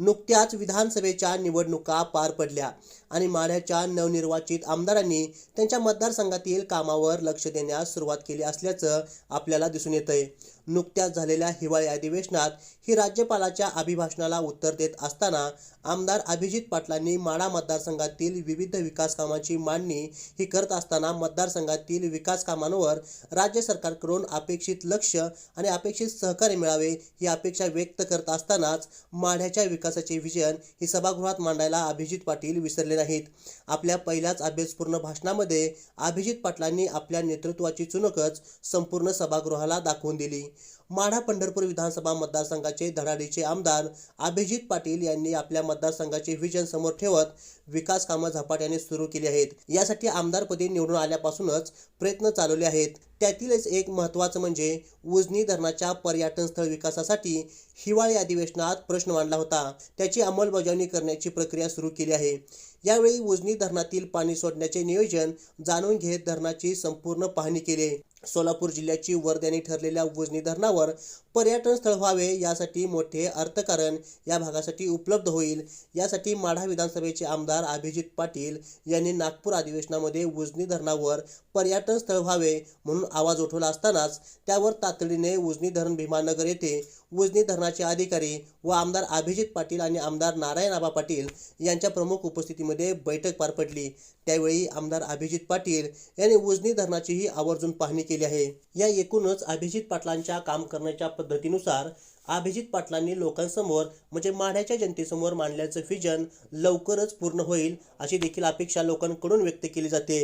नुकत्याच विधानसभेच्या निवडणुका पार पडल्या. आणि माढ्याच्या नवनिर्वाचित आमदारांनी त्यांच्या मतदारसंघातील कामावर लक्ष देण्यास सुरुवात केली असल्याचं आपल्याला दिसून येतंय. नुकत्याच झालेल्या हिवाळी अधिवेशनात ही राज्यपालाच्या अभिभाषणाला उत्तर देत असताना आमदार अभिजित पाटलांनी माढा मतदारसंघातील विविध विकास कामांची मांडणी ही करत असताना मतदारसंघातील विकास कामांवर राज्य सरकारकडून अपेक्षित लक्ष आणि अपेक्षित सहकार्य मिळावे ही अपेक्षा व्यक्त करत असतानाच माढ्याच्या विकासाचे विजन ही सभागृहात मांडायला अभिजित पाटील विसरले नाहीत आपल्या पहिल्याच अभ्यासपूर्ण भाषणामध्ये अभिजित पाटलांनी आपल्या नेतृत्वाची चुनकच संपूर्ण सभागृहाला दाखवून दिली. माढा पंढरपूर विधानसभा मतदारसंघाचे धडाडीचे आमदार अभिजित पाटील यांनी आपल्या मतदारसंघाचे विजन समोर ठेवत विकास कामं झपाट्याने सुरू केली आहेत. यासाठी आमदारपदी निवडून आल्यापासूनच प्रयत्न चालवले आहेत. त्यातीलच एक महत्त्वाचं म्हणजे उजनी धरणाच्या पर्यटन स्थळ विकासासाठी हिवाळी अधिवेशनात प्रश्न मांडला होता. त्याची अंमलबजावणी करण्याची प्रक्रिया सुरू केली आहे. यावेळी उजनी धरणातील पाणी सोडण्याचे नियोजन जाणून घेत धरणाची संपूर्ण पाहणी केली. सोलापूर जिल्ह्याची वर्दणी ठरलेल्या उजनी धरणावर पर्यटन स्थळ व्हावे यासाठी मोठे अर्थकारण या भागासाठी उपलब्ध होईल. यासाठी माढा विधानसभेचे आमदार अभिजित पाटील यांनी नागपूर अधिवेशनामध्ये उजनी धरणावर पर्यटन स्थळ व्हावे म्हणून आवाज उठवला असतानाच त्यावर तातडीने उजनी धरण भीमानगर येथे उजनी धरणाचे अधिकारी व आमदार अभिजित पाटील आणि आमदार नारायण आबा पाटील यांच्या प्रमुख उपस्थितीमध्ये बैठक पार पडली. त्यावेळी आमदार अभिजित पाटील यांनी उजनी धरणाचीही आवर्जून पाहणी केली आहे. या एकूणच अभिजित पाटलांच्या काम करण्याच्या पद्धतीनुसार अभिजित पाटलांनी लोकांसमोर म्हणजे माढ्याच्या जनतेसमोर मांडल्याचं विजन लवकरच पूर्ण होईल अशी देखील अपेक्षा लोकांकडून व्यक्त केली जाते.